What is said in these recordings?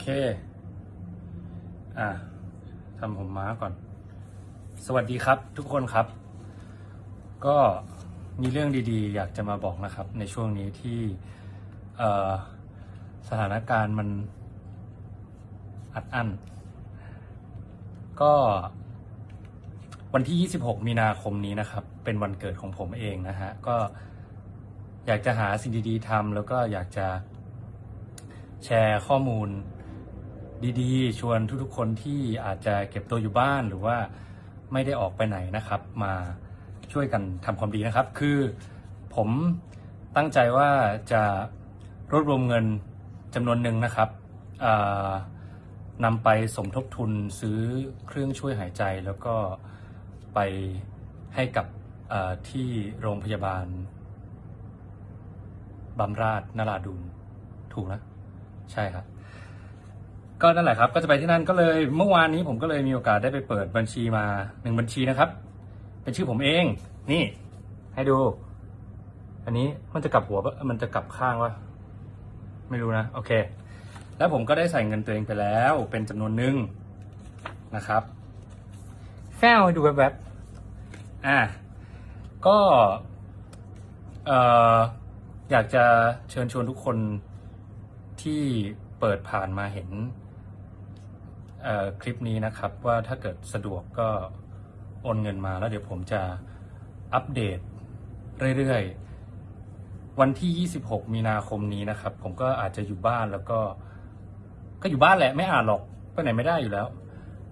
เค อะทำผมม้าก่อน สวัสดีครับ ทุกคนครับ ก็มีเรื่องดีๆ อยากจะมาบอกนะครับ ในช่วงนี้ที่สถานการณ์มันอัดอั้น ก็วันที่ 26 มีนาคมนี้นะครับ เป็นวันเกิดของผมเองนะฮะ ก็อยากจะหาสิ่งดีๆทำแล้วก็อยากจะแชร์ข้อมูล ดีๆ ชวนทุกๆคนที่อาจจะเก็บตัวอยู่บ้านหรือว่าไม่ได้ออกไปไหนนะครับ มาช่วยกันทำความดีนะครับ คือผมตั้งใจว่าจะรวบรวมเงินจำนวนหนึ่งนะครับนำไปสมทบทุนซื้อเครื่องช่วยหายใจ แล้วก็ไปให้กับที่โรงพยาบาลบำราศนราดูนถูกนะ ใช่ครับ ก็นั่นแหละครับ ก็จะไปที่นั่นก็เลยเมื่อวานนี้ผมก็เลยมีโอกาสได้ไปเปิดบัญชีมาหนึ่งบัญชีนะครับ เป็นชื่อผมเอง นี่ ให้ดู อันนี้มันจะกลับหัวปะมันจะกลับข้างวะไม่รู้นะ โอเค แล้วผมก็ได้ใส่เงินตัวเองไปแล้ว เป็นจำนวนหนึ่งนะครับแฟวให้ดูแวบอะก็เอ่ออยากจะเชิญชวนทุกคนที่เปิดผ่านมาเห็น คลิปนี้นะครับว่าถ้าเกิดสะดวกก็โอนเงินมาแล้วเดี๋ยวผมจะอัปเดตเรื่อยๆ วันที่ 26 มีนาคมนี้นะครับ ผมก็อาจจะอยู่บ้านแล้วก็ ก็อยู่บ้านแหละไม่อ่านหรอกไปไหนไม่ได้อยู่แล้ว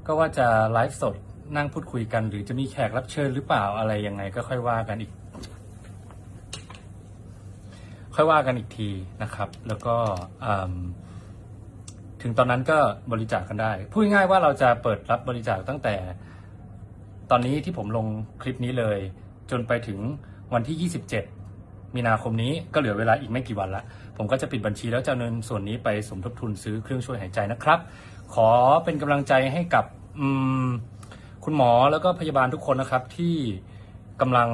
ก็ว่าจะไลฟ์สดนั่งพูดคุยกัน หรือจะมีแขกรับเชิญหรือเปล่าอะไรยังไง ก็ค่อยว่ากันอีก ค่อยว่ากันอีกทีนะครับ แล้วก็อืม ถึงตอนนั้นก็บริจาคกันได้ พูดง่ายว่าเราจะเปิดรับบริจาคตั้งแต่ ตอนนี้ที่ผมลงคลิปนี้เลย จนไปถึงวันที่ 27 มีนาคมนี้ก็เหลือเวลาอีกไม่กี่วันละ ผมก็จะปิดบัญชีแล้วจะเอาเงินส่วนนี้ไปสมทบทุนซื้อเครื่องช่วยหายใจนะครับ ขอเป็นกำลังใจให้กับคุณหมอแล้วก็พยาบาลทุกคนนะครับ ที่กำลัง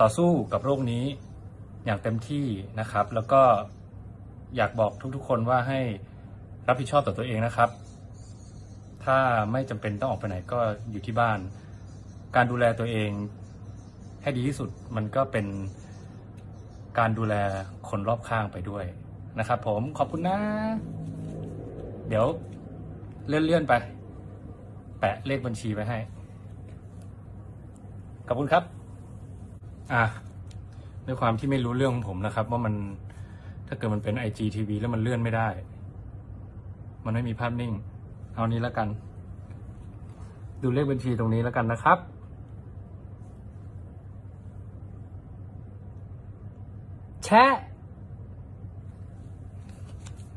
ต่อสู้กับโรคนี้อย่างเต็มที่นะครับ แล้วก็อยากบอกทุกๆคนว่าให้ รับผิดชอบต่อตัวเองนะครับ ถ้าไม่จำเป็นต้องออกไปไหนก็อยู่ที่บ้าน การดูแลตัวเองให้ดีที่สุดมันก็เป็นการดูแลคนรอบข้างไปด้วยนะครับผมขอบคุณนะ เดี๋ยวเลื่อนๆไป แปะเลขบัญชีไว้ให้ ขอบคุณครับ อะด้วยความที่ไม่รู้เรื่องของผมนะครับ ว่ามันถ้าเกิดมันเป็น IGTV แล้วมันเลื่อนไม่ได้ มันไม่มีภาพนิ่ง เอานี้แล้วกัน ดูเลขบัญชีตรงนี้แล้วกันนะครับ แชะ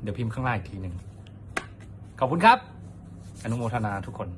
เดี๋ยวพิมพ์ข้างล่างอีกทีหนึ่งขอบคุณครับ อนุโมทนาทุกคน